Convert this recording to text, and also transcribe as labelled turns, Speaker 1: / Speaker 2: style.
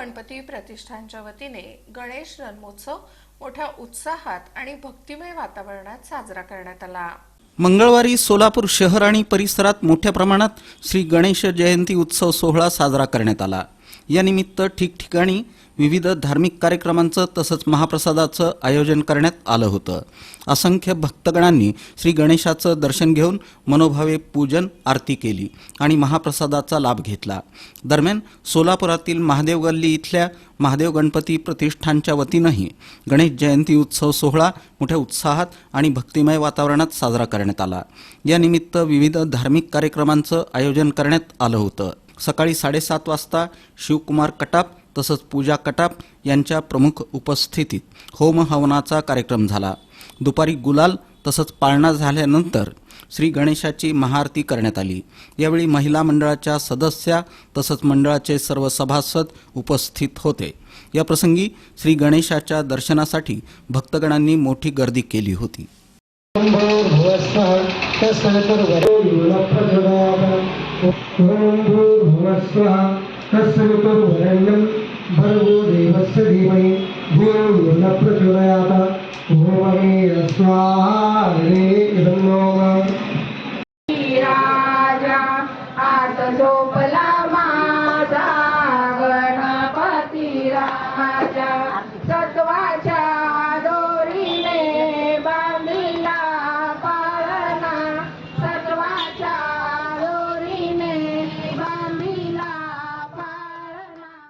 Speaker 1: गणपती प्रतिष्ठानच्या वतीने गणेश जन्मोत्सव मोठ्या उत्साहात आणि भक्तिमय वातावरणात साजरा करण्यात आला.
Speaker 2: मंगळवारी सोलापूर शहर आणि परिसरात मोठ्या प्रमाणात श्री गणेश जयंती उत्सव सोहळा साजरा करण्यात आला. यानिमित्त ठिकठिकाणी विविध धार्मिक कार्यक्रमांचं तसंच महाप्रसादाचं आयोजन करण्यात आलं होतं. असंख्य भक्तगणांनी श्री गणेशाचं दर्शन घेऊन मनोभावे पूजन आरती केली आणि महाप्रसादाचा लाभ घेतला. दरम्यान सोलापुरातील महादेव गल्ली इथल्या महादेव गणपती प्रतिष्ठानच्या वतीनंही गणेश जयंती उत्सव सोहळा मोठ्या उत्साहात आणि भक्तिमय वातावरणात साजरा करण्यात आला. यानिमित्त विविध धार्मिक कार्यक्रमांचं आयोजन करण्यात आलं होतं. सकाळी साडेसात वाजता शिवकुमार कटाप तसंच पूजा कटाप यांच्या प्रमुख उपस्थितीत होम हवनाचा कार्यक्रम झाला. दुपारी गुलाल तसंच पाळणा झाल्यानंतर श्री गणेशाची महाआरती करण्यात आली. यावेळी महिला मंडळाच्या सदस्या तसंच मंडळाचे सर्व सभासद उपस्थित होते. या प्रसंगी श्री गणेशाच्या दर्शनासाठी भक्तगणांनी मोठी गर्दी केली होती.
Speaker 3: भूर्भुवस्वः तस्य वितुर्वरेण्यं भर्गो देवस्य धीमहि धियो यो न
Speaker 4: राजा आत माझा गणपती राजा सत्वा